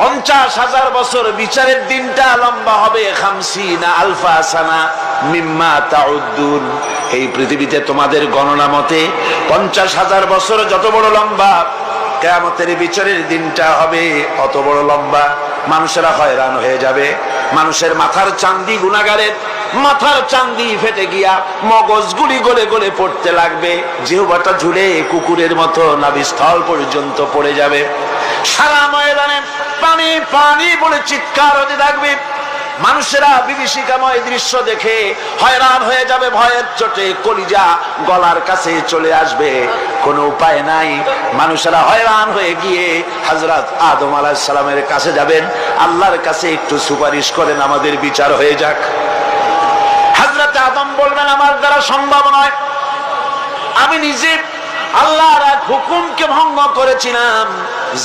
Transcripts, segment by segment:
পঞ্চাশ হাজার বছর বিচারের দিনটা লম্বা হবে খামসিনা আলফা সানা মিম্মা তাউদ্দুন। এই পৃথিবীতে তোমাদের গণনা মতে পঞ্চাশ হাজার বছর যত বড় লম্বা, কেয়ামতের বিচারের দিনটা হবে অত বড় লম্বা। মানুষেরা হয়রান হয়ে যাবে। মানুষের মাথার চান্দি গুণাগারের মাথার চান্দি ফেটে গিয়া মগজগুলি গলে গলে পড়তে লাগবে। জিহবাটা ঝুলে কুকুরের মতো নাভিস্থল পর্যন্ত পড়ে যাবে। সারা ময়দানে পানি পানি বলে চিৎকার হতে থাকবে। মানুষেরা বিভীষিকাময় দৃশ্য দেখে হয়রান হয়ে যাবে ভয়ের চোটে, কলিজা গলার কাছে চলে আসবে। কোনো উপায় নাই। মানুষেরা হয়রান হয়ে গিয়ে হজরত আদম সালামের কাছে যাবেন। আল্লাহর কাছে একটু সুপারিশ করেন, আমাদের বিচার হয়ে যাক। হজরত আদম বলবেন, আমার দ্বারা সম্ভব নয়। আমি নিজে আল্লাহর হুকুমকে ভঙ্গ করেছিলাম।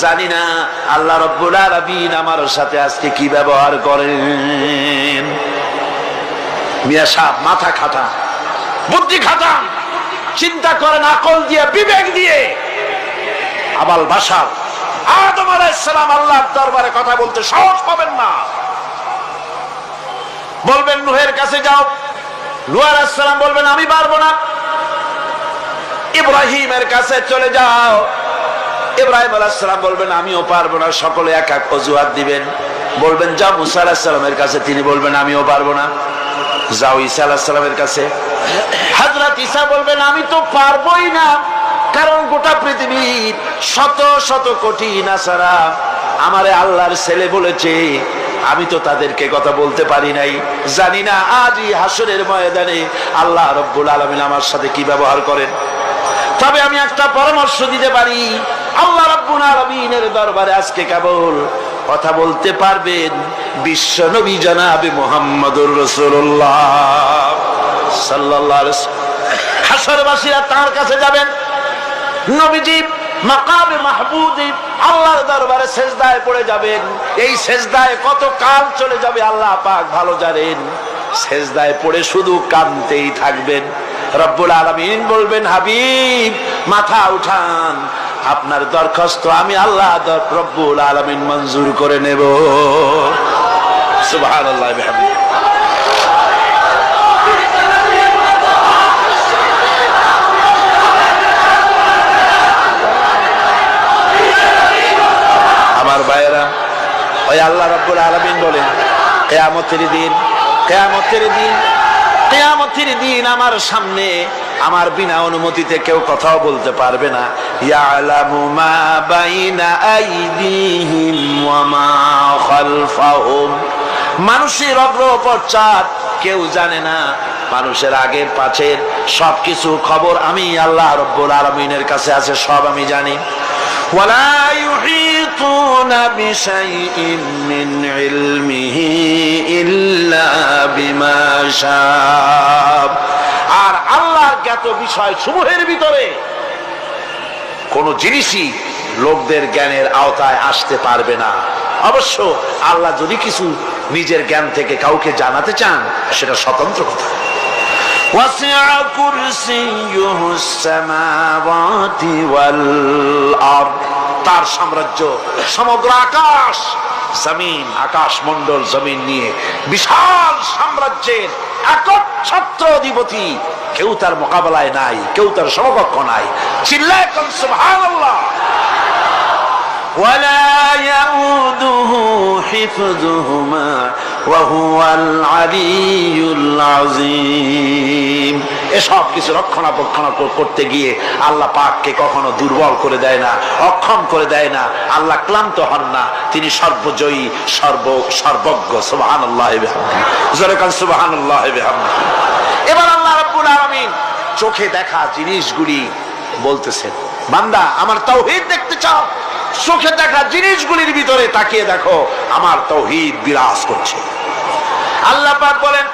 জানি না আল্লাহ রব্বুল আলামিন আমার সাথে আজকে কি ব্যবহার করেন। মিয়া সাহেব, মাথা খাটা, বুদ্ধি খাটা, চিন্তা করেন, আকল দিয়ে, বিবেক দিয়ে। আবাল ভাষা আদম আলাইসালাম আল্লাহর দরবারে কথা বলতে সাহস পাবেন না। বলবেন, নুহের কাছে যাও। নুহ আলাইসালাম বলবেন, আমি পারব না। ইব্রাহিমের কাছে চলে যাও। ইব্রাহিম আলাহাম বলবেন, আমিও পারব না, সকলে এক এক অজুহাত দিবেন। বলবেন যাও মুসা আলাহিসাল্লামের কাছে, তিনি বলবেন, আমিও পারব না। যাও ঈসা আলাহিসাল্লামের কাছে। হাজরত ঈসা বলবেন, আমি তো পারবোই না, কারণ গোটা পৃথিবীর শত শত কোটি নাসারা আমারে আল্লাহর ছেলে বলেছে। আমি তো তাদেরকে কথা বলতে পারি নাই। জানি না আজই হাসরের ময়দানে আল্লাহ রব্বুল আলমিন আমার সাথে কি ব্যবহার করেন। তবে আমি একটা পরামর্শ দিতে পারি। আল্লাহ আলামিনের দরবারে আজকে কেবল কথা বলতে পারবেন বিশ্ব নবী জানাবে মুহাম্মদুর হাসরবাসীরা তার কাছে যাবেন। নবীজি আল্লাহর দরবারে পড়ে যাবেন। এই কত কাল যাবে আল্লাহ পাক ভালো জানেন। সেজদায় পড়ে শুধু কাঁদতেই থাকবেন। রব্বুল আলমিন বলবেন, হাবিব, মাথা উঠান আপনার দরখাস্ত আমি আল্লাহ রব্বুল আলমিন মঞ্জুর করে নেব বিহামদিহি। আমার ভাইয়েরা, ওই আল্লাহ রব্বুল আলমিন বলেন, কেয়ামতের দিন কেয়ামতের দিন কেয়ামতির দিন আমার সামনে আমার বিনা অনুমতিতে কেউ কথাও বলতে পারবে না। ইয়ালামু মা বাইনা আইদিহিম ওয়া মা খালফাহুম। মানুষের অগ্রপশ্চাৎ কেউ জানে না। মানুষের আগের পাছের সব কিছু খবর আমি আল্লাহ রব্বুল আলমিনের কাছে আছে, সব আমি জানি। ওয়ালা ইউহি بشيء من علمه إلا بما شاء আর আল্লাহর জ্ঞাত বিষয় সমূহের ভিতরে কোন জিনিসই লোকদের জ্ঞানের আওতায় আসতে পারবে না অবশ্য আল্লাহ যদি কিছু নিজের জ্ঞান থেকে কাউকে জানাতে চান সেটা স্বতন্ত্র কথা وسع كرسيه السماوات والأرض তার সাম্রাজ্য সমগ্র আকাশ জমিন আকাশ মন্ডল জমিন নিয়ে বিশাল সাম্রাজ্যের একচ্ছত্র অধিপতি কেউ তার মোকাবেলায় নাই কেউ তার সমকক্ষ নাই চিল্লায় সুবহানাল্লাহ ولا يؤوده حفظهما وهو العلي العظيم এসব কিছু রক্ষণাবেক্ষণ করতে গিয়ে আল্লাহ পাককে কখনো দুর্বল করে দেয় না, অক্ষম করে দেয় না। আল্লাহ ক্লান্ত হন না, তিনি সর্বজয়ী, সর্ব সর্বজ্ঞ সুবাহান আল্লাহ সুবাহান আল্লাহ এবার আল্লাহ রাব্বুল আলামিন চোখে দেখা জিনিসগুলি বলতেছেন, বান্দা, আমার তাওহীদ দেখতে চাও। চোখে দেখা জিনিসগুলির ভিতরে তাকিয়ে দেখো আমার তৌহিদ বিরাজ করছে আল্লাহ পাক বলেন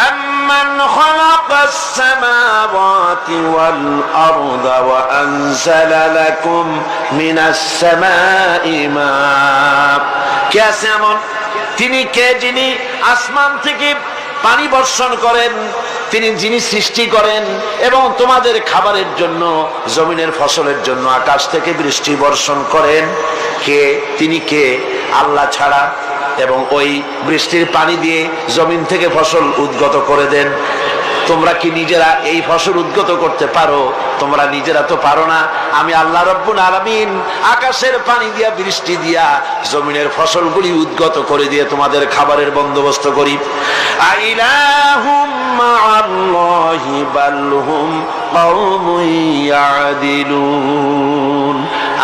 أمن خلق السماوات والأرض وأنزل لكم من السماء ماء কে আছে এমন তিনি কে যিনি আসমান থেকে পানি বর্ষণ করেন, তিনি যিনি সৃষ্টি করেন এবং তোমাদের খাবারের জন্য, জমিনের ফসলের জন্য আকাশ থেকে বৃষ্টি বর্ষণ করেন। কে? তিনি কে? আল্লাহ ছাড়া। এবং ওই বৃষ্টির পানি দিয়ে জমিন থেকে ফসল উদ্গত করে দেন। তোমরা কি নিজেরা এই ফসল উদ্গত করতে পারো? তোমরা নিজেরা তো পারো না। আমি আল্লাহ রব্বুল আলামিন আকাশের পানি দিয়া, বৃষ্টি দিয়া, জমিনের ফসলগুলি উদ্গত করে দিয়ে তোমাদের খাবারের বন্দোবস্ত করি।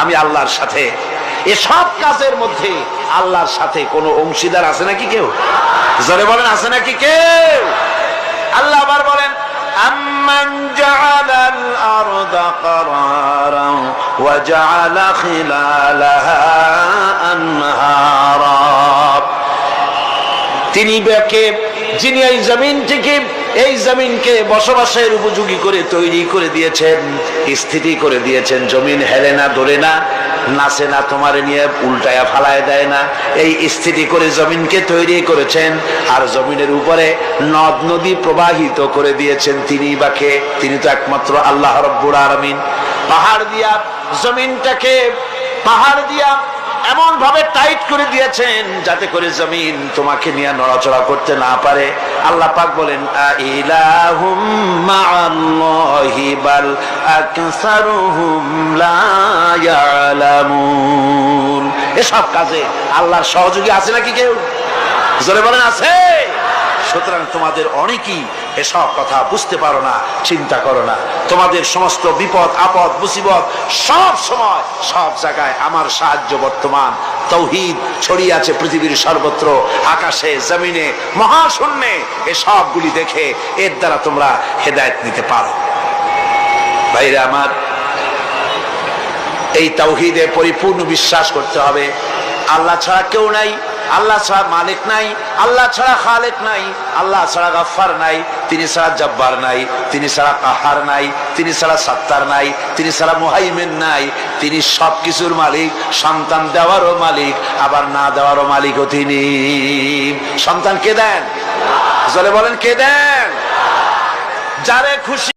আমি আল্লাহর সাথে, এসব কাজের মধ্যে আল্লাহর সাথে কোনো অংশীদার আছে নাকি কেউ? জোরে বলেন, আছে নাকি কেউ? আল্লাহ আবার বলেন أمن جعل الأرض قرارا وجعل خلالها أنهارا তিনি ব্যাকে যিনি এই জমিনটিকে এই জমিনকে বসবাসের উপযোগী করে তৈরি করে দিয়েছেন, স্থিতি করে দিয়েছেন। জমিন হেলে না, ধরে না, নাচে না, তোমার নিয়ে উল্টায়া ফালায় দেয় না। এই স্থিতি করে জমিনকে তৈরি করেছেন আর জমিনের উপরে নদ নদী প্রবাহিত করে দিয়েছেন তিনি বাকে তিনি তো একমাত্র আল্লাহ রব্বুর আলমিন। পাহাড় দিয়া, জমিনটাকে পাহাড় দিয়া এমন ভাবে টাইট করে দিয়েছেন যাতে করে জমিন তোমাকে নিয়ে নড়াচড়া করতে না পারে? আল্লাহ পাক বলেন এসব কাজে আল্লাহর সহযোগী আছে নাকি কেউ? জোরে বলেন, আছে। সুতরাং তোমাদের অনেকেই এসব কথা বুঝতে পারো না, চিন্তা করো না। তোমাদের সমস্ত বিপদ, আপদ, মুসিবত সব সময় সব জায়গায় আমার সাহায্য বর্তমান। তৌহিদ ছড়িয়ে আছে পৃথিবীর সর্বত্র, আকাশে, জমিনে, মহাশূন্যে। এসবগুলি দেখে এর দ্বারা তোমরা হেদায়েত নিতে পারো। ভাইরা আমার, এই তৌহিদে পরিপূর্ণ বিশ্বাস করতে হবে। আল্লাহ ছাড়া কেউ নাই। আল্লাহ ছাড়া মালিক নাই, আল্লাহ ছাড়া খালেক নাই, আল্লাহ ছাড়া গাফার নাই, তিনি ছাড়া জব্বার নাই, তিনি ছাড়া কাহার নাই, তিনি ছাড়া সাত্তার নাই, তিনি ছাড়া মুহাইমেন নাই, তিনি সব কিছুর মালিক, সন্তান দেওয়ারও মালিক, আবার না দেওয়ারও মালিকও তিনি। সন্তান কে দেন? জলে বলেন, কে দেন? যারে খুশি